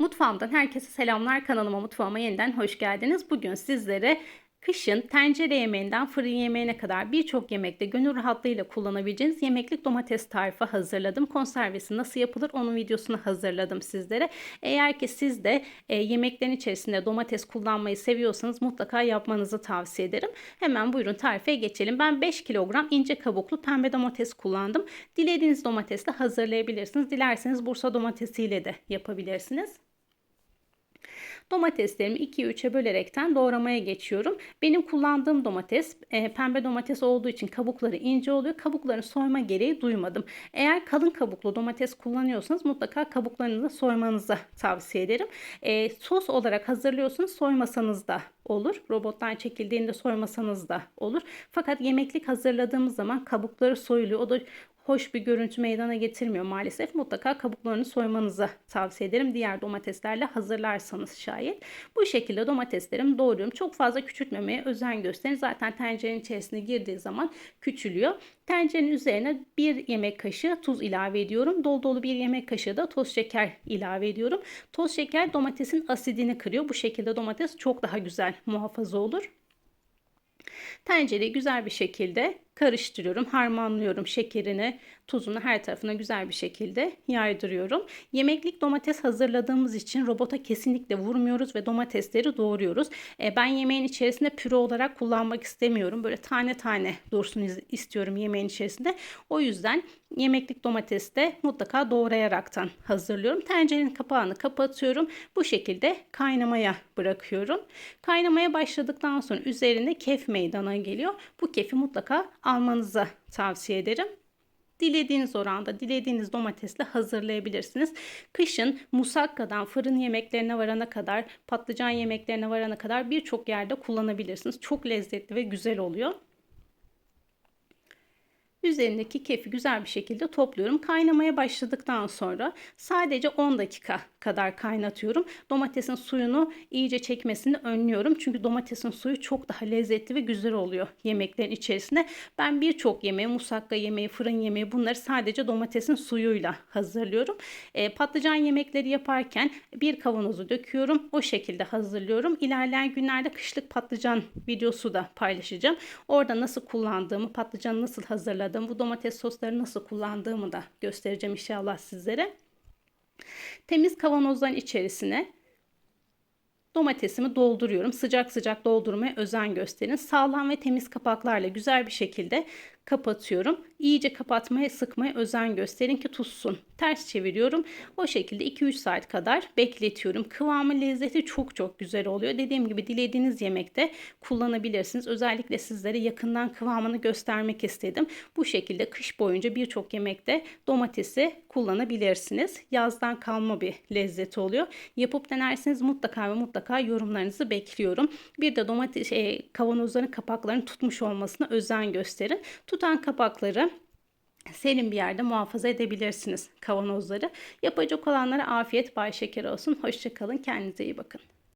Mutfağımdan herkese selamlar. Kanalıma mutfağıma yeniden hoş geldiniz. Bugün sizlere kışın tencere yemeğinden fırın yemeğine kadar birçok yemekte gönül rahatlığıyla kullanabileceğiniz yemeklik domates tarifi hazırladım. Konservesi nasıl yapılır onun videosunu hazırladım sizlere. Eğer ki siz de e, yemeklerin içerisinde domates kullanmayı seviyorsanız mutlaka yapmanızı tavsiye ederim. Hemen buyurun tarife geçelim. Ben 5 kilogram ince kabuklu pembe domates kullandım. Dilediğiniz domatesle hazırlayabilirsiniz. Dilerseniz Bursa domatesiyle de yapabilirsiniz. Domateslerimi 2'ye 3'e bölerekten doğramaya geçiyorum. Benim kullandığım domates e, pembe domates olduğu için kabukları ince oluyor. Kabuklarını soyma gereği duymadım. Eğer kalın kabuklu domates kullanıyorsanız mutlaka kabuklarını soymanızı tavsiye ederim. E, sos olarak hazırlıyorsanız soymasanız da olur. Robottan çekildiğinde soymasanız da olur. Fakat yemeklik hazırladığımız zaman kabukları soyuluyor. O da hoş bir görüntü meydana getirmiyor maalesef. Mutlaka kabuklarını soymanızı tavsiye ederim. Diğer domateslerle hazırlarsanız şayet. Bu şekilde domateslerimi doğruyorum. Çok fazla küçültmemeye özen gösterin. Zaten tencerenin içerisine girdiği zaman küçülüyor. Tencerenin üzerine bir yemek kaşığı tuz ilave ediyorum. Dolu dolu bir yemek kaşığı da toz şeker ilave ediyorum. Toz şeker domatesin asidini kırıyor. Bu şekilde domates çok daha güzel muhafaza olur. Tencereyi güzel bir şekilde karıştırıyorum, harmanlıyorum şekerini, tuzunu her tarafına güzel bir şekilde yaydırıyorum. Yemeklik domates hazırladığımız için robota kesinlikle vurmuyoruz ve domatesleri doğruyoruz. E, ben yemeğin içerisinde püre olarak kullanmak istemiyorum. Böyle tane tane dursun istiyorum yemeğin içerisinde. O yüzden yemeklik domatesi de mutlaka doğrayaraktan hazırlıyorum. Tencerenin kapağını kapatıyorum. Bu şekilde kaynamaya bırakıyorum. Kaynamaya başladıktan sonra üzerinde kef meydana geliyor. Bu kefi mutlaka almanızı tavsiye ederim. Dilediğiniz oranda, dilediğiniz domatesle hazırlayabilirsiniz. Kışın musakkadan fırın yemeklerine varana kadar, patlıcan yemeklerine varana kadar birçok yerde kullanabilirsiniz. Çok lezzetli ve güzel oluyor. Üzerindeki kefi güzel bir şekilde topluyorum. Kaynamaya başladıktan sonra sadece 10 dakika kadar kaynatıyorum. Domatesin suyunu iyice çekmesini önlüyorum. Çünkü domatesin suyu çok daha lezzetli ve güzel oluyor yemeklerin içerisinde. Ben birçok yemeği, musakka yemeği, fırın yemeği bunları sadece domatesin suyuyla hazırlıyorum. E, patlıcan yemekleri yaparken bir kavanozu döküyorum. O şekilde hazırlıyorum. İlerleyen günlerde kışlık patlıcan videosu da paylaşacağım. Orada nasıl kullandığımı, patlıcanı nasıl hazırladığımı, bu domates sosları nasıl kullandığımı da göstereceğim inşallah sizlere. Temiz kavanozların içerisine domatesimi dolduruyorum. Sıcak sıcak doldurmaya özen gösterin. Sağlam ve temiz kapaklarla güzel bir şekilde kapatıyorum. İyice kapatmaya sıkmaya özen gösterin ki tutsun. Ters çeviriyorum. O şekilde 2-3 saat kadar bekletiyorum. Kıvamı lezzeti çok çok güzel oluyor. Dediğim gibi dilediğiniz yemekte kullanabilirsiniz. Özellikle sizlere yakından kıvamını göstermek istedim. Bu şekilde kış boyunca birçok yemekte domatesi kullanabilirsiniz. Yazdan kalma bir lezzeti oluyor. Yapıp denerseniz mutlaka ve mutlaka yorumlarınızı bekliyorum. Bir de domates e, kavanozların kapaklarını tutmuş olmasına özen gösterin. Tutan kapakları serin bir yerde muhafaza edebilirsiniz kavanozları. Yapacak olanlara afiyet bay şeker olsun. Hoşçakalın. Kendinize iyi bakın.